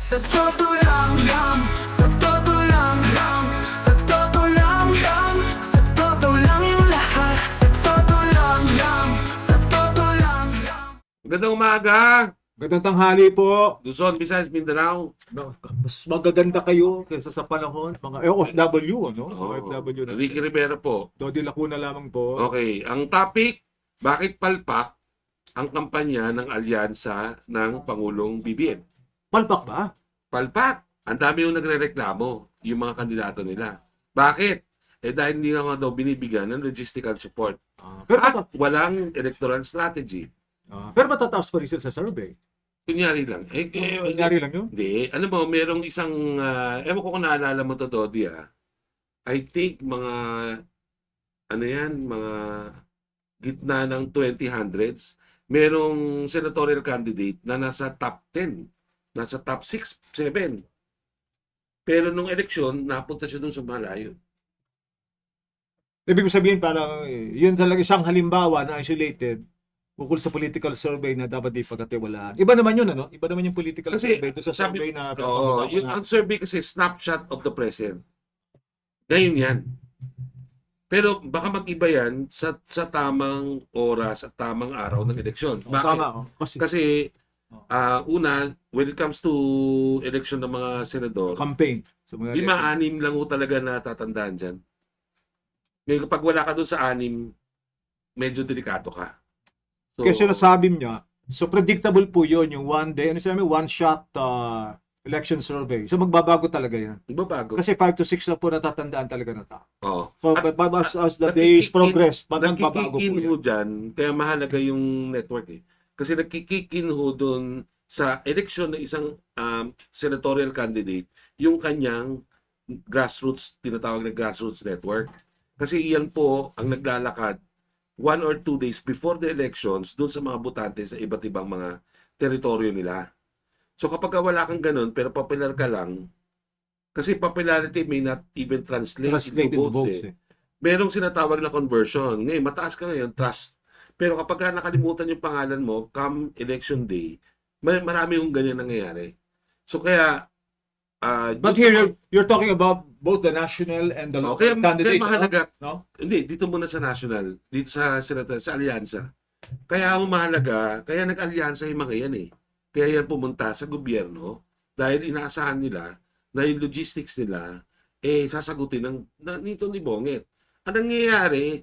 Sa totoo lang lang Sa totoo lang lang Sa totoo lang lang Sa totoo lang yung lahat Sa totoo lang lang Sa totoo lang lang Magandang umaga! Magandang tanghali po. Luzon, Visayas, Mindanao. No, Mas magaganda kayo kaysa sa panahon. Mga eh, OFW, no? Oo. OFW na. Ricky Rivera po. Dodi Lacuna lamang po. Okay, ang topic, bakit palpak ang kampanya ng alyansa ng Pangulong BBM? Palpak ba? Palpak! Ang dami yung nagre-reklamo, yung mga kandidato nila. Bakit? Eh dahil hindi nga daw binibigyan ng logistical support. Ah, pero, mata- At walang electoral strategy. ah, pero matataas pa rin sa survey. Kunyari lang. Eh, eh, Nangyari lang yun. Hindi. Alam mo, merong isang, uh, ewan ko kung naalala mo to, Dodi, ah. I think mga, ano yan, mga gitna ng 2000s, merong senatorial candidate na nasa top 10, nasa top 6, 7. Pero nung eleksyon, napunta siya doon sa malayo. Ibig sabihin parang eh, yun talaga isang halimbawa na isolated ukol sa political survey na dapat di pagkatiwalaan. Iba naman yun, ano? Iba naman yung political Kasi, survey doon sa sabi- survey na Oo, pinapakita yung na- ang survey kasi snapshot of the present. Ngayon yan. Pero baka mag-iba yan sa, sa tamang oras at tamang araw ng eleksyon. Oh, Bakit? tama, oh. Kasi, Kasi Oh. Ah, una, when it comes to election ng mga senador, campaign. So, mga lima, election. anim lang ho talaga na tatandaan dyan. Ngayon, kapag wala ka doon sa anim, medyo delikado ka. So, Kaya sinasabi niya, so predictable po yun, yung one day, ano sinabi, one shot uh, election survey. So magbabago talaga yan. Ibabago. Kasi 5 to 6 na po natatandaan talaga na tao. Oo. So, At- but as, as the Nakikikin- days progress, magbabago po Nagkikikin ho yun. dyan, kaya mahalaga yung network eh. Kasi nagkikikin ho doon sa election ng isang um, senatorial candidate, yung kanyang grassroots, tinatawag na grassroots network. Kasi iyan po ang naglalakad one or two days before the elections doon sa mga butante sa iba't ibang mga teritoryo nila. So kapag wala kang ganun, pero popular ka lang, kasi popularity may not even translate, Translated into to votes, votes. eh Eh. merong sinatawag na conversion. Ngayon, mataas ka ngayon, trust. Pero kapag ka nakalimutan yung pangalan mo, come election day, may marami yung ganyan nangyayari. So kaya, ah, But sa here, you're, you're talking about both the national and the local kaya, kaya candidates. mahalaga, No? hindi, dito muna sa national, dito sa, senator, sa alyansa. Kaya mahalaga, kaya nag-alyansa yung mga yan eh. Kaya yan pumunta sa gobyerno dahil inaasahan nila na yung logistics nila eh sasagutin ng na, nito ni Bonget. Ang nangyayari,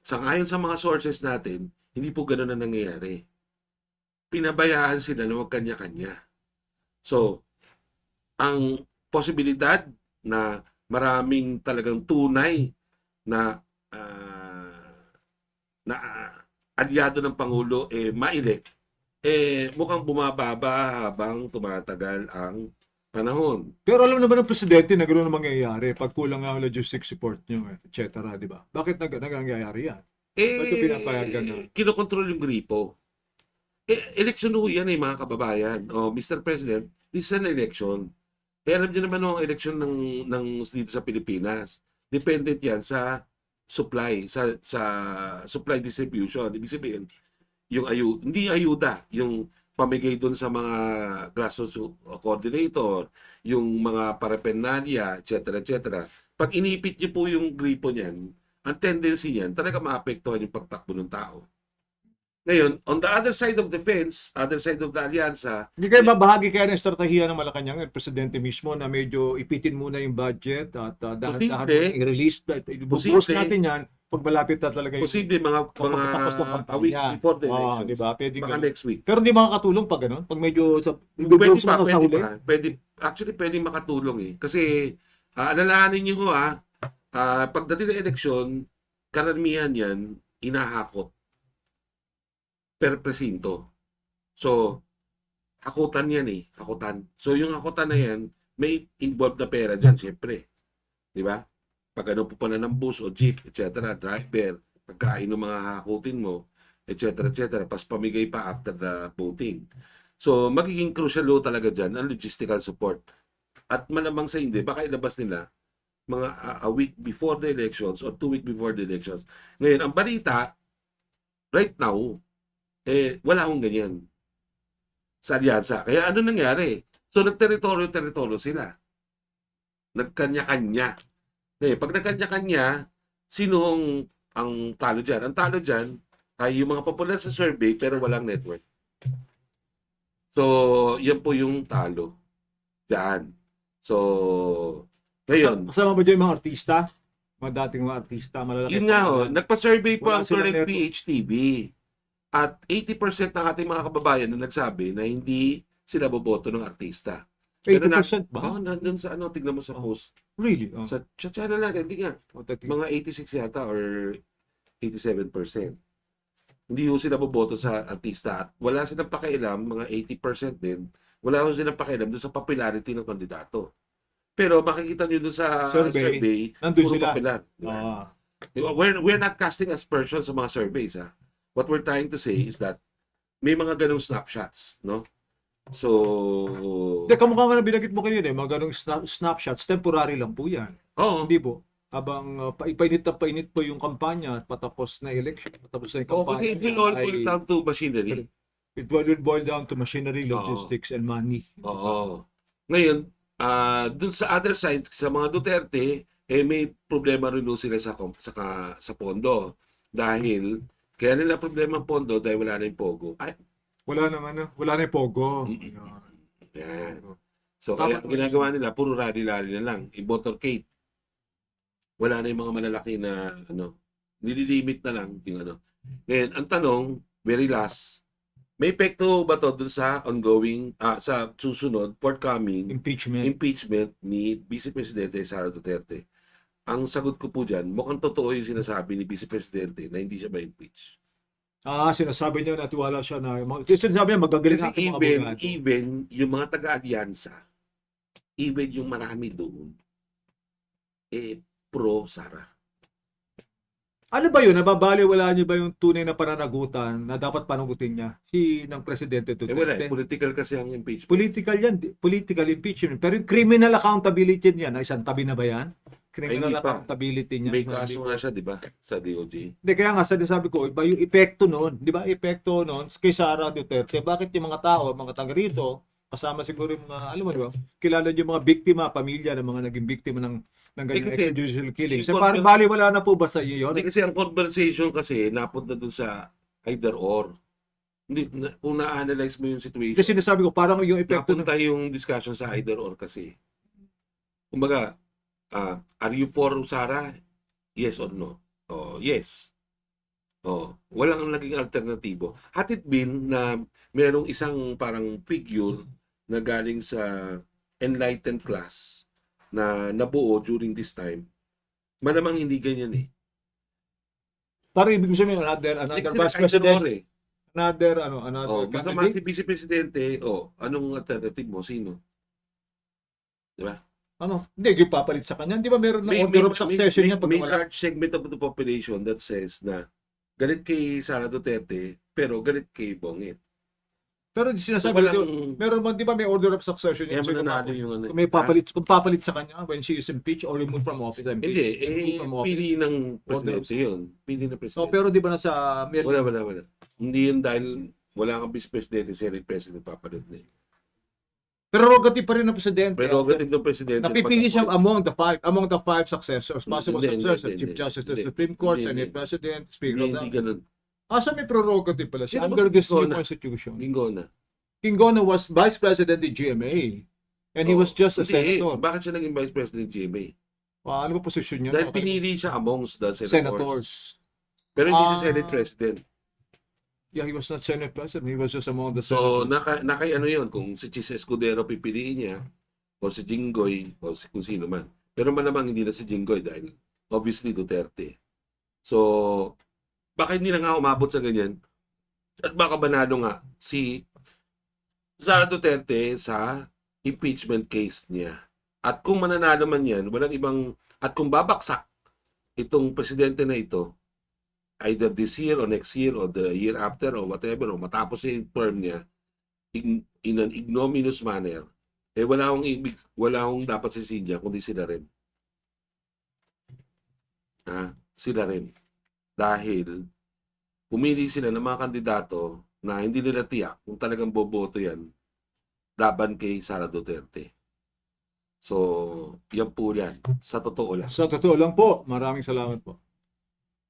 sa ayon sa mga sources natin, hindi po ganoon ang nangyayari. Pinabayaan sila na magkanya-kanya. So, ang posibilidad na maraming talagang tunay na ah, na ah, alyado ng Pangulo eh mailek eh mukhang bumababa habang tumatagal ang panahon. Pero alam naman ng presidente na gano'n ang mangyayari pag kulang ang logistics support nyo, et cetera, di ba? Bakit nag nangyayari yan? Eh, yung pinapayagan na? kinokontrol yung gripo. Eh, election ho yan eh, mga kababayan. O, Mr. President, this is an election. Eh, alam niyo naman ang election ng, ng dito sa Pilipinas. Dependent yan sa supply, sa sa supply distribution. Ibig sabihin, yung ayu hindi ayuda, yung pamigay doon sa mga grassroots coordinator, yung mga paraphernalia, etc. etc. Pag inipit niyo po yung gripo niyan, ang tendency niyan, talaga maapektuhan yung pagtakbo ng tao. Ngayon, on the other side of the fence, other side of the alyansa, Hindi kayo mabahagi kaya ng estratehiya ng Malacanang at presidente mismo na medyo ipitin muna yung budget at uh, dahan-dahan i-release. Ibubuhos Posible. natin yan pag malapit na talaga yung posible mga, mga pagkatapos ng a week kampanya. before the Ah, elections. di ba? Pwedeng Baka ganun. next week. Pero hindi makakatulong pag ano? Pag medyo sa Pwede pa, sa pwede huli. pa. Pwede, actually, pwede makatulong eh. Kasi, uh, alalahanin nyo ho ah, ah, pagdating ng eleksyon, karamihan yan, inahakot per presinto. So, hakutan yan eh. Hakutan. So, yung hakutan na yan, may involved na pera dyan, syempre. Di ba? Pag ano po pala ng bus o jeep, etc., driver, pagkain ng mga hakutin mo, etc., etc., pas pamigay pa after the voting. So, magiging crucial ho talaga dyan ang logistical support. At malamang sa hindi, baka ilabas nila mga uh, a week before the elections or two week before the elections. Ngayon, ang balita, right now, eh, wala akong ganyan sa alyansa. Kaya ano nangyari? So, nagteritoryo-teritoryo sila. Nagkanya-kanya. Eh, pag nagkanya-kanya, sino ang, ang talo dyan? Ang talo dyan ay yung mga popular sa survey pero walang network. So, yan po yung talo. Diyan. So, ngayon, Kasama ba dyan yung mga artista? Mga dating mga artista, malalaki. yun nga, oh, nagpa-survey po ang current. PHTV. At 80% ng ating mga kababayan na nagsabi na hindi sila boboto ng artista. Pero na- 80% ba? Oh, nandun sa ano, tignan mo sa Oh. post. Really? Oh. Sa, sa channel natin, hindi nga. Oh, Mga 86 yata or 87%. Hindi ho sila boboto sa artista. At wala silang pakialam, mga 80% din, wala ho silang pakialam doon sa popularity ng kandidato. Pero makikita nyo doon sa Survey, survey, Nandun puro sila. popular. di ba? Ah. We're, we're not casting aspersions sa mga surveys. Ha? What we're trying to say is that may mga ganong snapshots. No? So, Hindi, kamukha nga na binagit mo kanina, eh, mga ganong snap- snapshots, temporary lang po yan. oo. Hindi po. Habang uh, pa- painit na painit po yung kampanya at patapos na election, patapos na yung Oh, kampanya. kasi it will all ay- boil down to machinery. it will will boil down to machinery, Oo. logistics, and money. Oo. Ngayon, ah dun sa other side, sa mga Duterte, eh may problema rin doon sila sa, kom- sa, ka- sa pondo. Dahil, kaya nila problema ang pondo dahil wala na yung pogo. Ay, Wala nang ano, wala na yung pogo. Mm-mm. Yan. So, kaya ang ginagawa nila, puro rally-rally na lang. I-motorcade. Wala na yung mga malalaki na, ano, nililimit na lang yung ano. Ngayon, ang tanong, very last, may epekto ba to dun sa ongoing, ah, sa susunod, forthcoming, Impeachment. impeachment ni Vice Presidente Sara Duterte. Ang sagot ko po dyan, mukhang totoo yung sinasabi ni Vice Presidente na hindi siya ma-impeach. Ah, sinasabi niya na tiwala siya na, kasi sinasabi niya magagaling Kasi aking mga even, abogado. even yung mga taga-alyansa, even yung marami doon, eh, pro Sara. Ano ba yun? Nababaliwala niyo ba yung tunay na pananagutan na dapat panagutin niya? Si ng Presidente Eh wala, Duterte. eh, political kasi ang impeachment. Political yan. di- Political impeachment. Pero yung criminal accountability niya, na isang tabi na ba yan? Criminal Ay, accountability niya. May kaso nga siya, di ba? Sa DOJ. Hindi, kaya nga sabi ko, iba yung epekto noon. Di ba, epekto noon kay Sara Duterte. Bakit yung mga tao, mga taga rito, kasama siguro yung mga, alam mo di ba, kilala yung mga biktima, pamilya ng mga naging biktima ng, ng ganyan kasi, extrajudicial killing. So, parang baliwala na po ba sa iyo yun? Hindi kasi ang conversation kasi napunta dun sa either or. Hindi, kung na-analyze mo yung situation, Kasi sinasabi ko, parang yung epekto ng napunta yung discussion sa either or kasi. Kumbaga, ah, are you for Sara? Yes or no? Oh, yes. Oh, walang naging alternatibo. Had it been na merong isang parang figure na galing sa enlightened class na nabuo during this time, malamang hindi ganyan eh. Parang ibig sabihin, another, another vice president, eh. another, ano, another Oh, basta candidate. si Vice Presidente, oh, anong alternative mo? Sino? Ano? Hindi, yung papalit sa kanya. Di ba meron na order of succession niya pag may wala? large segment of the population that says na galit kay Sara Duterte, pero galit kay Bongit. Pero So, sinasabi walang, ko, meron man, di ba may order of succession kaya niya? Kasi kung mananalo yung ano. Kung may papalit, kung papalit sa kanya when she is impeached or removed from office. Ah, impeached, Hindi, eh, from office. pili ng presidente yun. Pili ng So, presidente. pero di ba nasa may, Wala, wala, wala. Hindi yun dahil wala kang vice presidente, senate president papalit na. yun. Prerogative pa rin ng presidente. Prerogative ng presidente. Napipili siya among the five among the five successors, possible Hindi, hindi, successors, hindi, Chief hindi, Justice of the hindi. Supreme Court, Hindi, Senate hindi. President, Speaker Hindi, of hindi the ganun. Asa may prerogative pala siya under this new Kingona? constitution. Bingo na. Kingona was Vice President of GMA and he Oh, was just a hindi, senator. Bakit siya naging vice president GMA? Ah, ano ba posisyon niya? Dahil pinili siya amongst the senators. Senators. Pero hindi Ah. siya Senate President. Yeah, he was not Senate President. He was just among the So, naka, nakay ano yun, kung si Chis Escudero pipiliin niya, o si Jinggoy, o si kung sino man. Pero malamang hindi na si Jinggoy dahil obviously Duterte. So, baka hindi na nga umabot sa ganyan. At baka banalo nga si Sara Duterte sa impeachment case niya. At kung mananalo man yan, walang ibang, at kung babaksak itong presidente na ito, either this year or next year or the year after or whatever, o matapos yung term niya, in, in an ignominious manner, eh wala akong ibig, wala akong dapat sisihin niya, kundi sila rin. Ha? Sila rin. Dahil, pumili sila ng mga kandidato na hindi nila tiyak kung talagang boboto yan laban kay Sara Duterte. So, yan po yan. Sa totoo lang. Sa totoo lang po, maraming salamat po.